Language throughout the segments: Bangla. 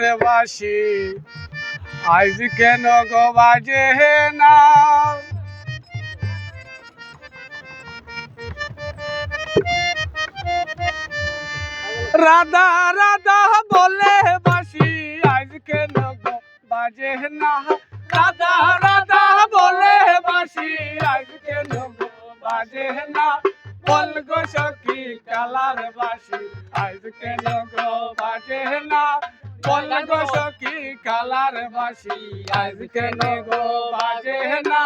কালার বাসি আজ কেন গো বাজে না? রাধা রাধা বলে বাসি, আজ কেন গো বাজে না? রাধা রাধা বলে বাসি, আজ কেন গো বাজে না? বল গো সখী, কালার বাসি, আজ কেন গো বাজে না? বল। সখী কালার বাসি আজ কেন গো বাজে না।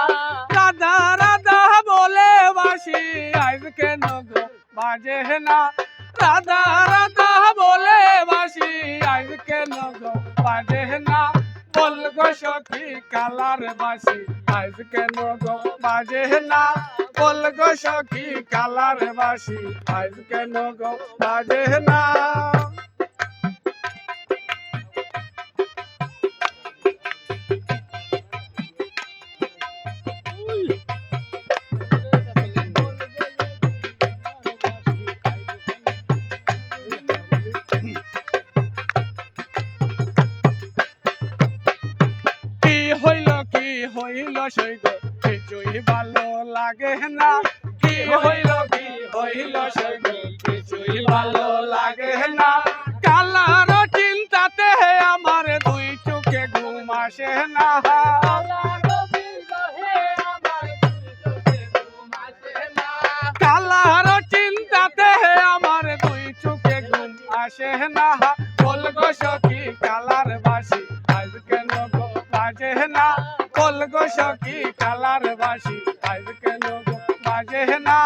রাধা রাধা বলে বাসি আজ কেন গো বাজে না। রাধা রাধা বলে বাসি আজ কেন গো বাজে না। বল গো সখী কালার বাসি আজ কেন গো বাজে না। বল গো সখী কালার বাসি আজ কেন গো বাজে না। সৈগ কিছুই ভালো লাগে না। কি হইল কি হইল সৈগ কিছুই ভালো লাগে না। কালার চিন্তাতে আমার দুই চোখে ঘুম আসে না। কালার চিন্তাতে আমার দুই চোখে ঘুম আসে না। বল গো সখী কালার বাসি আজ কেন বাজে না? বল গো সখী কালার বাসি আজ কেন বাজে না?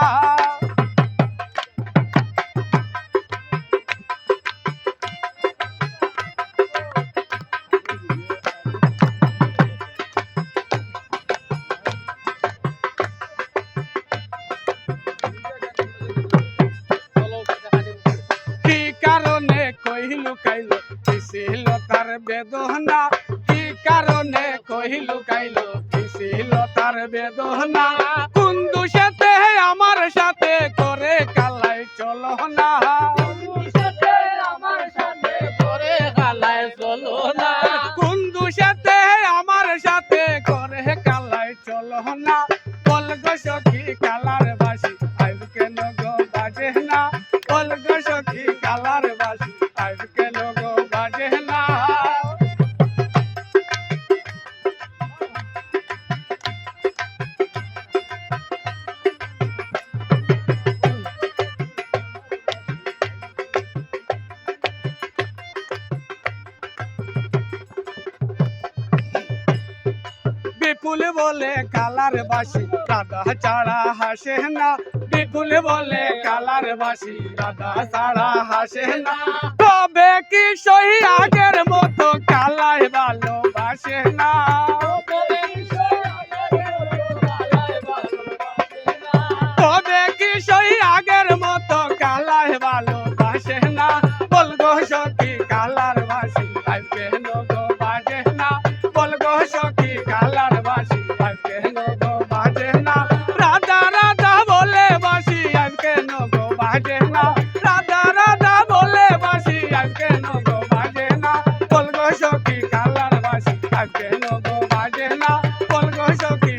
কারণে কহিলু কিসিল তার বেদনা? কি কারণে কহিলু কাইল কিসিল তার বেদনা। কুন্দু সাথে আমার সাথে করে কালাই চলো না কুন্দু সাথে আমার সাথে করে কালাই চলো না বল গো সখী কালার বাসি আজ কেন গো বাজে না? বেকুল বলে কালার বাসি দাদা ছাড়া হাসে না। বেকুল বলে কালার বাসি দাদা চাড়া হাসে না। তবে কি সহি আগের মতো কালায় ভালোবাসে না? Always something.